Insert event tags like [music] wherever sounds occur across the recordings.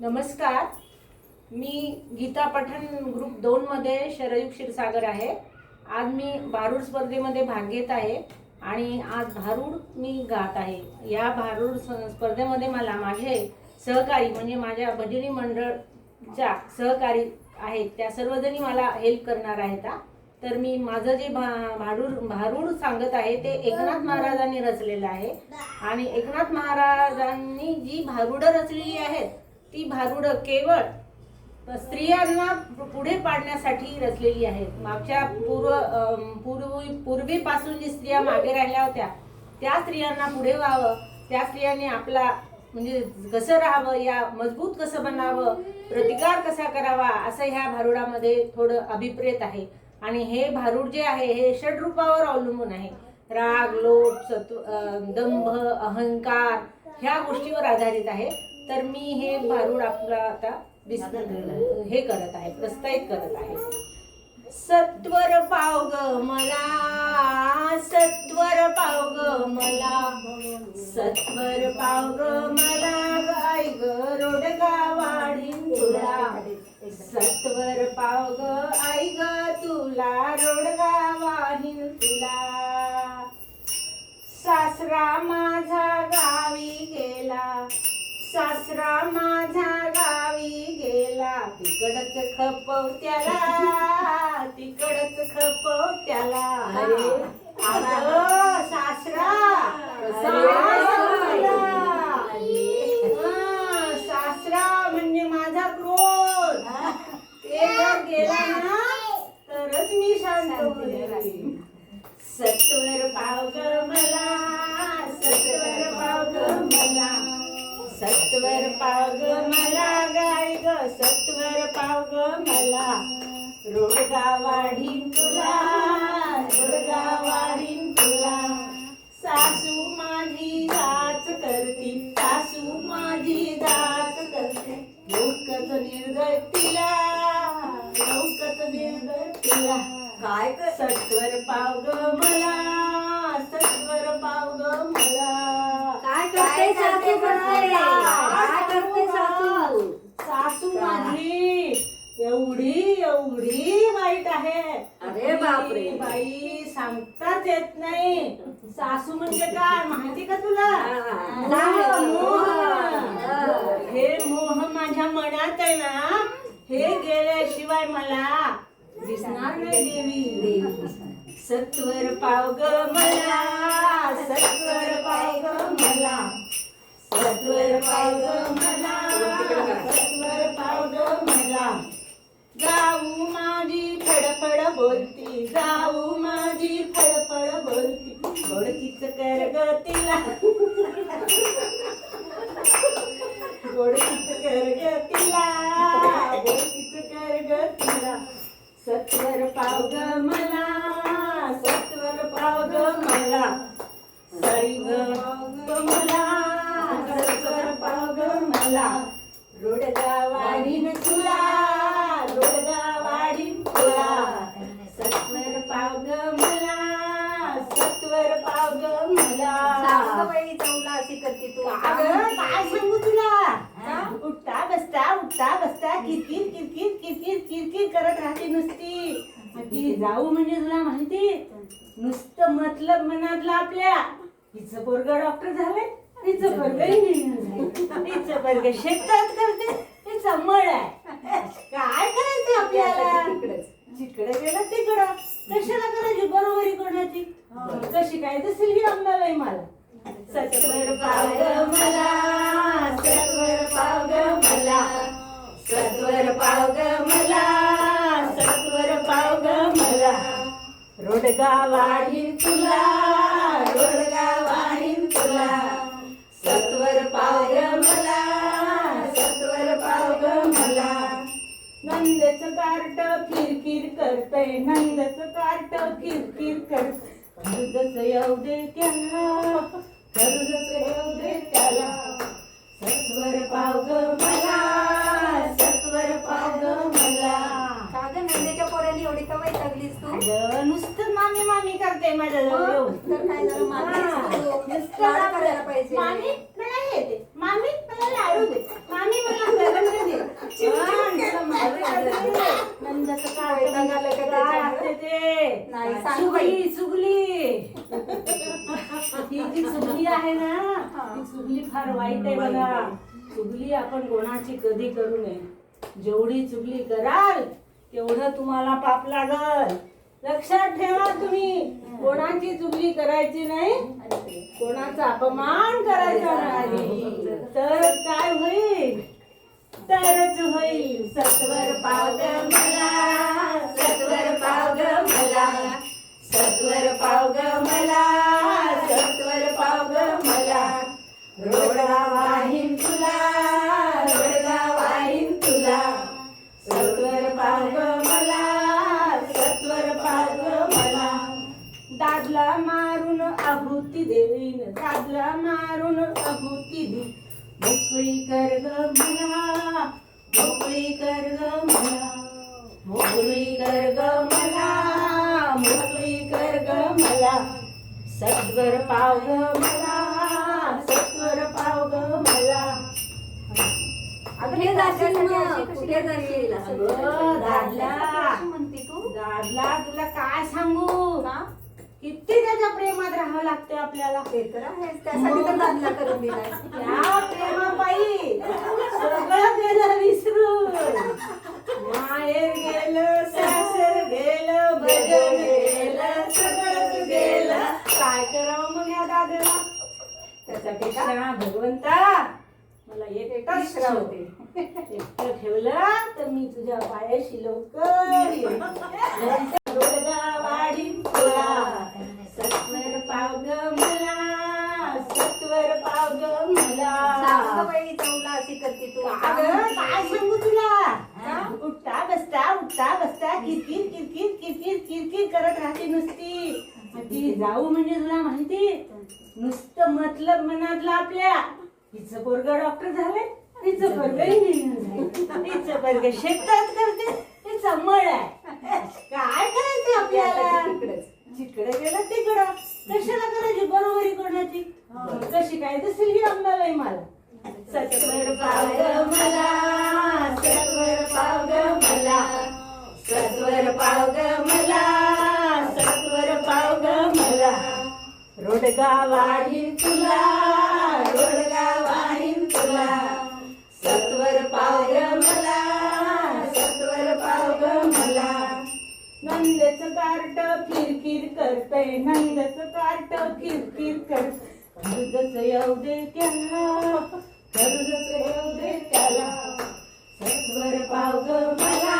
नमस्कार. मी गीता पठण ग्रुप दोनमध्ये शरयुग क्षीरसागर आहे. आज मी भारूड स्पर्धेमध्ये भाग घेत आहे आणि आज भारूड मी गात आहे. या भारूड स्पर्धेमध्ये मला माझे सहकारी म्हणजे माझ्या भजनी मंडळच्या सहकारी आहेत त्या सर्वजणी मला हेल्प करणार आहेत तर मी माझं जे भा भारूड भारूड सांगत आहे ते एकनाथ महाराजांनी रचलेलं आहे. आणि एकनाथ महाराजांनी जी भारुडं रचलेली आहेत ती भारुडं केवळ स्त्रियांना पुढे पाडण्यासाठी रचलेली आहेत मागच्या पूर्व पूर्वी पूर्वीपासून जी स्त्रिया मागे राहिल्या होत्या त्या स्त्रियांना पुढे व्हावं त्या स्त्रियांनी आपला म्हणजे कसं राहावं या मजबूत कसं बनावं प्रतिकार कसा करावा असं ह्या भारुडामध्ये थोडं अभिप्रेत आहे. आणि हे भारूड जे आहे हे षडरूपावर अवलंबून आहे. राग लोभ सत्व दंभ अहंकार ह्या गोष्टीवर आधारित आहे. तर मी हे भारूड आपला आता हे करत आहे प्रस्तावित करत आहे. सत्वर पाव ग मला सत्वर पाव ग मला. सत्वर पाव ग मला गाय ग रोडगा वाढीन तुला. सत्वर पाव ग आई ग तुला रोडगावाडी तुला. सासरा माझा गावी गेला. सासरा माझा गावी गेला. तिकडच खपव त्याला तिकडच खपव त्याला. अरे. सासरा. सासू बाई? काय करते सासू सासू माझी एवढी एवढी वाईट आहे अरे बापरे. बाई सांगताच येत नाही सासू म्हणजे काय माहिती का तुला हा. मोह. हा. हे मोह माझ्या मनात आहे ना हे गेल्याशिवाय मला दिसणार नाही देवी सत्वर पाव ग मला सत्वर पाव ग मला सत्वर पाव मला सत्वर पाव मला. जाऊ माझी फडफड बोलती जाऊ माझी फडफड बोलती. गोडकीच कर ग तिला. गोडकीच कर ग तिला. गोडकीच कर ग तिला. सत्वर पाव ग मला सत्वर पाव ग मला. सरी ग मला रोडगा वाढीन तुला रोडगा वाढीन तुला. सत्वर मला सत्वर मला. सासूबाई चौला अशी करते तू. अगं, काय सांगू तुला? उठता बसता उठता बसता किरकिर किरकिर किरकिर किरकिर करत राहते नुसती. ती जाऊ म्हणजे तुला माहिती. नुसतं मतलब मनातलं आपल्या. हिचं पोरग डॉक्टर झाले हिचं झाले. हिचं पोरग शेतात करते. हिचं मळ आहे. काय करायचं आपल्याला. जिकडे गेलं तिकडं. कशाला करायची? बरोबरी कोणाची? कशी काय दिसेल ही अंबाबाई मला. सत्वर पाव ग मला सत्वर पाव ग मला. सत्वर पाव ग मला सत्वर पाव ग मला. रोडगा वाढीन तुला. कार्ट किरकिर करतय नंदच कार्ट किरकिर करतय कर्जच येऊ दे त्याला कर्जच येऊ दे त्याला. सत्वर पाव ग मला सत्वर पाव ग मला. का ग नंदेच्या पोराली एवढी का वैतागलीस तू. अगं, नुसतं मामी मामी करते माझ्या जवळ हा. तू नुसतं करायला पाहिजे. मामी मला हे दे मामी मला लाडू दे मामी मला गरम चुगली चुगली ही जी चुगली आहे ना? ती चुगली फार वाईट आहे बघा. चुगली आपण कोणाची कधी करू नये. जेवढी चुगली कराल तेवढं तुम्हाला पाप लागल. लक्षात ठेवा तुम्ही. कोणाची चुगली करायची नाही कोणाचा अपमान करायचा नाही. तर काय होईल? तरच होईल. सत्वर पावग मला. मोकळी कर ग मला मोकळी कर ग मला मोकळी कर ग मला मोकळी कर ग मला. सत्वर पाव ग मला सत्वर पाव ग मला. असं अगं, दादला. म्हणते तू? दादला तुला काय सांगू? का? किती त्याच्या प्रेमात राहावं लागते आपल्याला. ते तर आहेच त्यासाठी तर दादला करून दिलाय. त्या प्रेमाबाई सगळं गेलं विसरून. माहेर गेलं सासर गेलं भजन गेलं सगळंच गेलं. काय करावं मग या दादाला? त्याच्यापेक्षा भगवंता मला एकटाच राहते एकटं ठेवलं तर मी तुझ्या पायाशी लवकर मतलब मनातलं आपल्या. हिचं पोरग डॉक्टर झाले तिचं पोरग इंजिनियर झालं तिचं पोरग शेतात करते तिचं मळ आहे. काय करायचं आपल्याला. जिकडे गेलं तिकडं. कशाला करायची? बरोबरी कोणाची कशी काय दिसेल ही अंबाबाई मला. सत्वर पाव मला सत्वर पाव ग मला सत्वर पाव ग मला. रोडगा वाढीन तुला रोडगा वाढीन तुला. सत्वर पाव ग मला सत्वर पाव ग मला. नंदच कार्ट किरकिर करतय नंदच कार्ट किरकिर करत कर्जच येऊ दे त्याला कर्जच येऊ दे त्याला. सत्वर पाव ग मला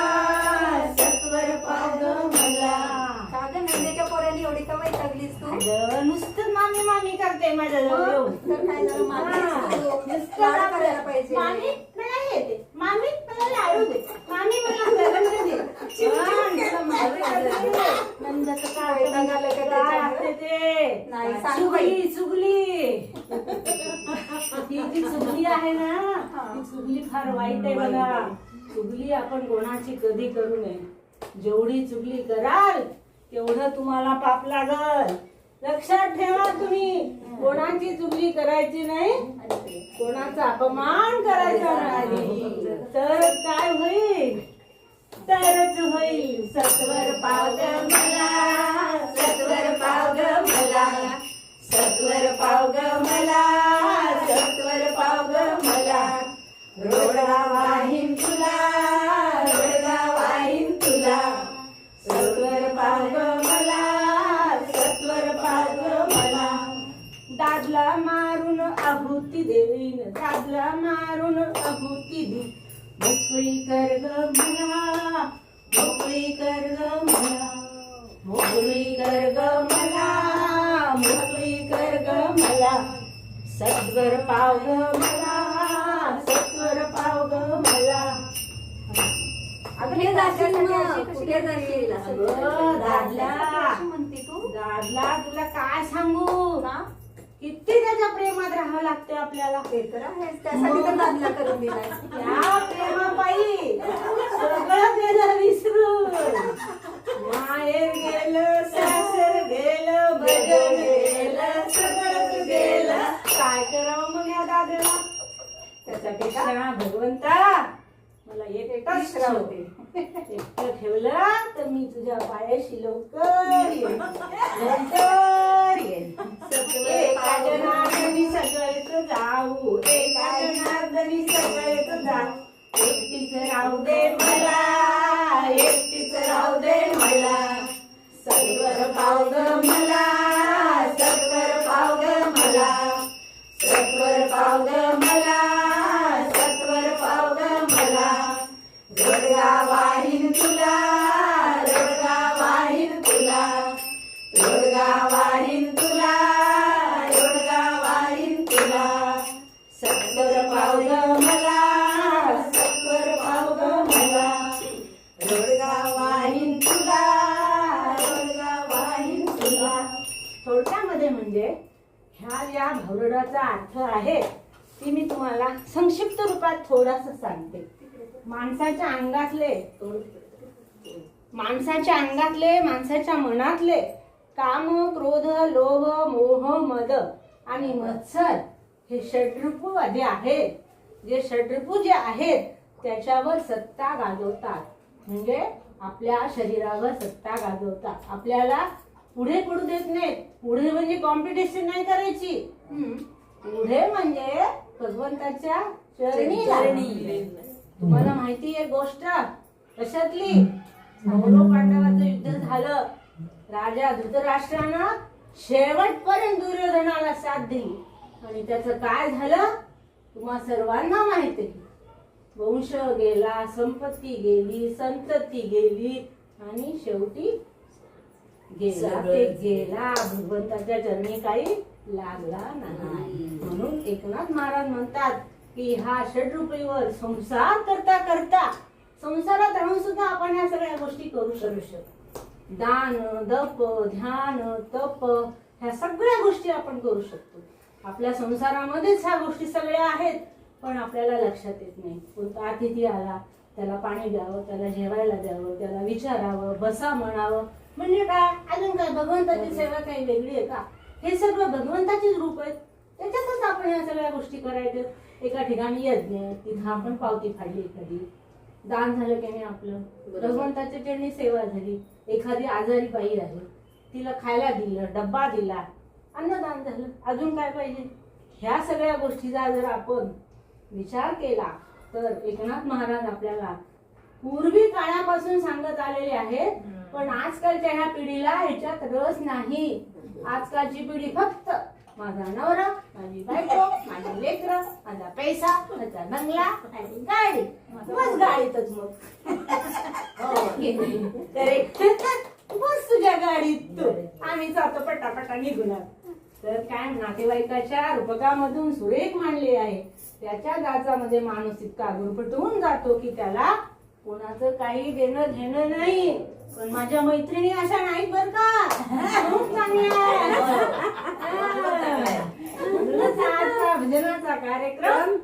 सत्वर पाव ग मला. वैतागलीस तू. अगं, नुसतं मामी मामी करते माझ्या जवळ येऊन. तर काय झालं मामी. तू नुसतं लाड करायला पाहिजे. मामी मला हे दे. मामी मला लाडू दे. मामी मला गरम दे. नुसतं मागे करते. नंदाचं काय वैताग आलं का काय त्याच्यामुळे? असते ते? नाही, सांग बाई. चुगली. चुगली [laughs] ही जी चुगली आहे ना ती चुगली फार वाईट आहे बघा. चुगली आपण कोणाची कधी करू नये. जेवढी चुगली कराल तेवढं तुम्हाला पाप लागल. लक्षात ठेवा तुम्ही. कोणाची चुगली करायची नाही कोणाचा अपमान करायचा नाही. तर काय होईल? तरच होईल. सत्वर पाव ग मला सत्वर पाव ग मला सत्वर पाव ग मला सत्वर पाव ग मला. रोडा वाहिन तुला मारून आहुती दे. मोकळी कर ग मला मोकळी कर ग मला. मोकळी कर ग मला मोकळी कर ग मला. सत्वर पाव ग मला सत्वर पाव ग मला. कुठे जाशील मग? कुठे जाशील अगं, दादला. कशी म्हणते तू? दादला तुला काय सांगू? का? किती त्याच्या प्रेमात राहावं लागते आपल्याला. ते तर आहेच. त्यासाठी तर दादला करून दिलाय. प्रेमाबाई सगळं गेलं विसरून. माहेर गेलं सासर गेलं भजन गेलं सगळंच गेलं. काय करावं मग या दादाला? त्याच्यापेक्षा भगवंता मला एक एकटाच राहते एकटं ठेवलं तर मी तुझ्या पायाशी लवकर येईन. लवकर येईन. एका जनार्दनी सगळेच जाऊ एका जनार्दनी सगळेच जाऊ. एकटीच राहू दे मला एकटीच राहू दे मला. सत्वर पाव मला. ह्या ज्या भावरडाचा अर्थ आहे ती मी तुम्हाला संक्षिप्त रूपात थोडंसं सांगते. माणसाच्या अंगातले माणसाच्या अंगातले माणसाच्या मनातले काम क्रोध लोभ मोह मद आणि मत्सर हे षड्रिपू जे आहेत. जे षड्रिपू जे आहेत त्याच्यावर सत्ता गाजवतात. म्हणजे आपल्या शरीरावर सत्ता गाजवतात. आपल्याला पुढे पडू देत नाहीत. पुढे म्हणजे कॉम्पिटिशन नाही करायची. पुढे म्हणजे भगवंताच्या चरणी लागणे. तुम्हाला माहिती आहे गोष्ट? कशातली? कौरव पांडवाचं युद्ध झालं. राजा धृतराष्ट्रानं शेवटपर्यंत दुर्योधनाला साथ दिली. आणि त्याचं काय झालं? तुम्हा सर्वांना माहिती आहे. वंश गेला संपत्ती गेली संतती गेली आणि शेवटी गेला ते गेला भगवंताच्या चरणी काही लागला नाही. म्हणून एकनाथ महाराज म्हणतात की हा षडरूपीवर संसार करता करता संसारात राहून सुद्धा आपण ह्या सगळ्या गोष्टी करू शकतो दान दप ध्यान तप ह्या सगळ्या गोष्टी आपण करू शकतो. आपल्या संसारामध्येच ह्या गोष्टी सगळ्या आहेत पण आपल्याला लक्षात येत नाही. कोणता अतिथी आला त्याला पाणी द्यावं त्याला जेवायला द्यावं त्याला विचारावं बसा म्हणावं म्हणजे काय? अजून काय? भगवंताची सेवा काही वेगळी आहे का? हे सर्व भगवंताचीच रूप आहेत. त्याच्यातच आपण ह्या सगळ्या गोष्टी करायच्या एका ठिकाणी यज्ञ तिथं आपण पावती फाडली एखादी दान झालं की नाही आपलं? भगवंताच्या चरणी सेवा झाली. एखादी आजारी बाई आहे. तिला खायला दिलं डब्बा दिला. अन्नदान झालं. अजून काय पाहिजे? ह्या सगळ्या गोष्टीचा जर आपण विचार केला तर एकनाथ महाराज आपल्याला पूर्वी काळापासून सांगत आलेले आहेत पण आजकालच्या ह्या पिढीला ह्याच्यात रस नाही. आजकालची पिढी फक्त माझा नवरा माझी बायको माझी लेकर माझा पैसा माझा बंगला आणि गाडी. बस गाडीतच मग. बस तुझ्या गाडीत. तू आम्ही जातो पटापटा निघून तर काय नातेवाईकाच्या रूपकामधून सुरेख मांडले आहे. त्याच्या गाजामध्ये माणूस इतका गुरफटून जातो की त्याला कोणाचं काही देणं घेणं नाही पण माझ्या मैत्रिणी अशा नाही बर का. खूप भजनाचा कार्यक्रम